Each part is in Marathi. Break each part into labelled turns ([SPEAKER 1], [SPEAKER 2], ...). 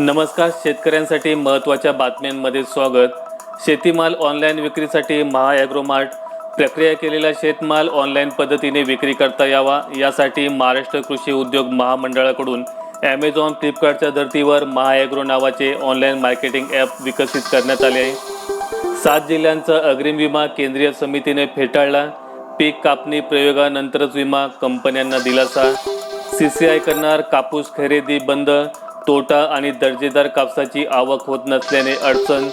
[SPEAKER 1] नमस्कार शेतकऱ्यांसाठी महत्त्वाच्या बातम्यांमध्ये स्वागत. शेतीमाल ऑनलाईन विक्रीसाठी महाॲग्रोमार्ट प्रक्रिया केलेला शेतमाल ऑनलाईन पद्धतीने विक्री करता यावा. यासाठी महाराष्ट्र कृषी उद्योग महामंडळाकडून ॲमेझॉन फ्लिपकार्टच्या धर्तीवर महाॲग्रो नावाचे ऑनलाईन मार्केटिंग ॲप विकसित करण्यात आले आहे. सात जिल्ह्यांचा अग्रिम विमा केंद्रीय समितीने फेटाळला. पीक कापणी प्रयोगानंतरच विमा कंपन्यांना दिलासा. सी सी आय करणार कापूस खरेदी बंद. तोटा आणि दर्जेदार कापसाची आवक होत नसल्याने अडचण.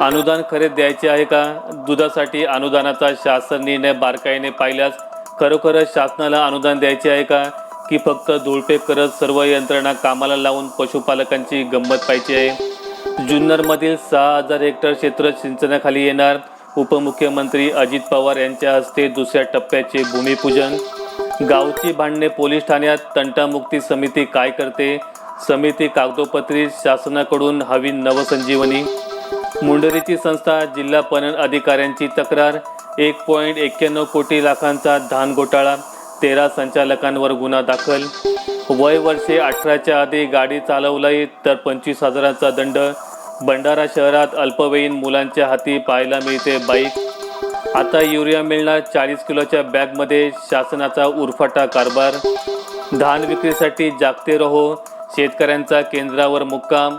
[SPEAKER 1] अनुदान खरे द्यायचे आहे का? दुधासाठी अनुदानाचा शासन निर्णय बारकाईने पाहिल्यास खरोखरच शासनाला अनुदान द्यायचे आहे का? की फक्त धुळपेक करत सर्व यंत्रणा कामाला लावून पशुपालकांची गंमत पाहिजे? आहे जुन्नरमधील सहा हजार हेक्टर क्षेत्र सिंचनाखाली येणार. उपमुख्यमंत्री अजित पवार यांच्या हस्ते दुसऱ्या टप्प्याचे भूमिपूजन. गावची भांडणे पोलीस ठाण्यात. तंटामुक्ती समिती काय करते? समिती कागदोपत्री शासनाकडून हवी नवसंजीवनी. मुंडरीची संस्था जिल्हा पणन अधिकाऱ्यांची तक्रार एक पॉईंट एक्क्याण्णव कोटी लाखांचा धान घोटाळा तेरा संचालकांवर गुन्हा दाखल. वय वर्षे अठराच्या आधी गाडी चालवली तर पंचवीस हजाराचा दंड. भंडारा शहरात अल्पवयीन मुलांच्या हाती पाहायला मिळते बाईक. आता युरिया मिळणार चाळीस किलोच्या बॅगमध्ये शासनाचा उरफाटा कारभार. धान विक्रीसाठी जागते रहो शेतकऱ्यांचा केंद्रावर मुक्काम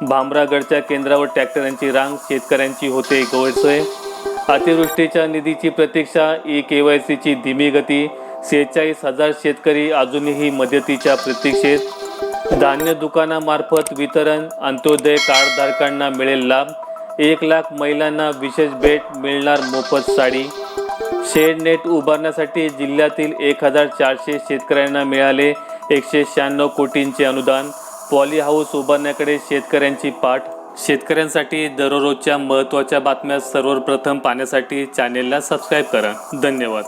[SPEAKER 1] भामरागडच्या केंद्रावर ट्रॅक्टरांची रांग शेतकऱ्यांची होते गैरसोय अतिवृष्टीच्या निधीची प्रतीक्षा ई के वाय सीची धीमी गती सेहेचाळीस हजार शेतकरी अजूनही मदतीच्या प्रतीक्षेत. धान्य दुकानामार्फत वितरण अंत्योदय कार्डधारकांना मिळेल लाभ एक लाख महिलांना विशेष भेट मिळणार मोफत साडी. शेड नेट उभारण्यासाठी जिल्ह्यातील एक हजार चारशे शेतकऱ्यांना मिळाले एकशे शहाण्णव कोटींचे अनुदान पॉली हाऊस उभारण्याकडे शेतकऱ्यांची पाठ. शेतकऱ्यांसाठी दररोजच्या महत्त्वाच्या बातम्या सर्वप्रथम पाहण्यासाठी चॅनेलला सबस्क्राईब करा. धन्यवाद.